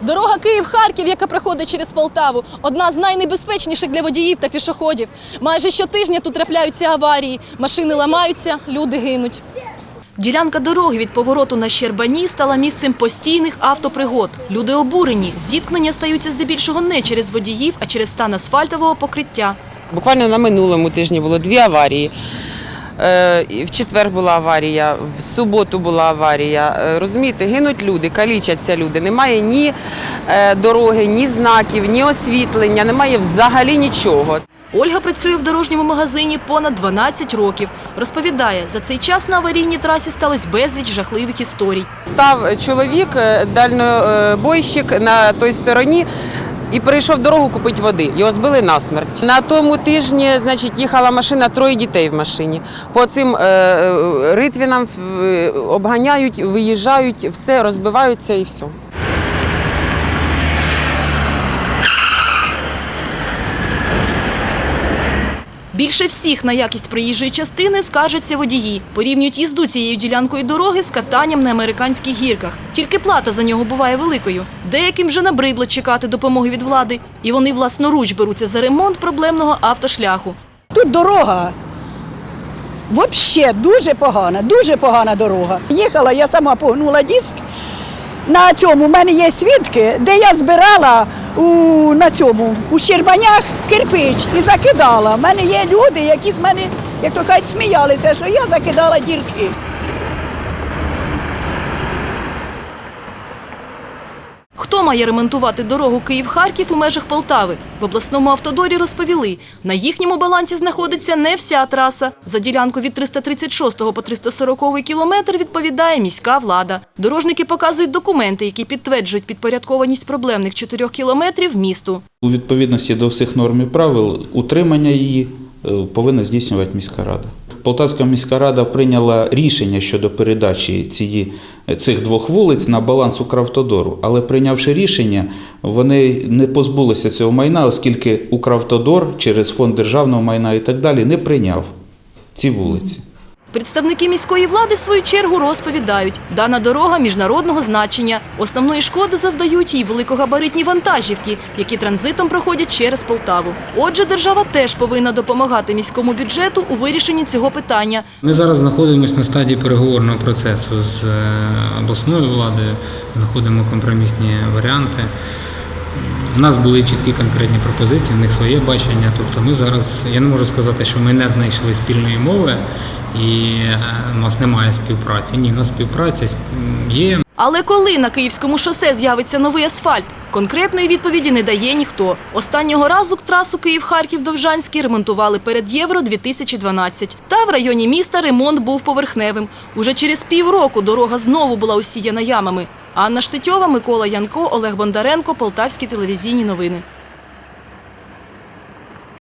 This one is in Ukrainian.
Дорога Київ-Харків, яка проходить через Полтаву, одна з найнебезпечніших для водіїв та пішоходів. Майже щотижня тут трапляються аварії, машини ламаються, люди гинуть. Ділянка дороги від повороту на Щербані стала місцем постійних автопригод. Люди обурені. Зіткнення стаються здебільшого не через водіїв, а через стан асфальтового покриття. Буквально на минулому тижні було дві аварії. Е, В четвер була аварія, в суботу була аварія. Е, Розумієте, гинуть люди, калічаться люди. Немає ні е, дороги, ні знаків, ні освітлення, немає взагалі нічого. Ольга працює в дорожньому магазині понад 12 років. Розповідає, за цей час на аварійній трасі сталося безліч жахливих історій. Став чоловік, дальнобойщик на той стороні. І перейшов дорогу купити води. Його збили насмерть. На тому тижні, значить, їхала машина, троє дітей в машині. По цим е, е, ритвінам е, обганяють, виїжджають, все розбиваються і все. Більше всіх на якість проїжджої частини скаржаться водії. Порівнюють їзду цією ділянкою дороги з катанням на американських гірках. Тільки плата за нього буває великою. Деяким вже набридло чекати допомоги від влади, і вони власноруч беруться за ремонт проблемного автошляху. Тут дорога взагалі дуже погана, дуже погана дорога. Їхала, я сама погнула диск. На цьому в мене є свідки, де я збирала у, на цьому, у Щербанях кирпич і закидала. У мене є люди, які з мене, як то кажуть, сміялися, що я закидала дірки. Хто має ремонтувати дорогу Київ-Харків у межах Полтави? В обласному автодорі розповіли, на їхньому балансі знаходиться не вся траса. За ділянку від 336 по 340 кілометр відповідає міська влада. Дорожники показують документи, які підтверджують підпорядкованість проблемних 4 кілометрів місту. У відповідності до всіх норм і правил утримання її е, повинна здійснювати міська рада. Полтавська міська рада прийняла рішення щодо передачі цієї, цих двох вулиць на баланс Укравтодору, але прийнявши рішення, вони не позбулися цього майна, оскільки Укравтодор через фонд державного майна і так далі не прийняв ці вулиці. Представники міської влади, в свою чергу, розповідають, дана дорога міжнародного значення. Основної шкоди завдають їй великогабаритні вантажівки, які транзитом проходять через Полтаву. Отже, держава теж повинна допомагати міському бюджету у вирішенні цього питання. Ми зараз знаходимося на стадії переговорного процесу з е, обласною владою, знаходимо компромісні варіанти. У нас були чіткі конкретні пропозиції, в них своє бачення. Тобто ми зараз, я не можу сказати, що ми не знайшли спільної мови і е, у нас немає співпраці. Ні, у нас співпраця є. Але коли на Київському шосе з'явиться новий асфальт? Конкретної відповіді не дає ніхто. Останнього разу трасу Київ-Харків-Довжанський ремонтували перед Євро-2012. Та в районі міста ремонт був поверхневим. Уже через півроку дорога знову була усіяна ямами. Анна Штетьова, Микола Янко, Олег Бондаренко, Полтавські телевізійні новини.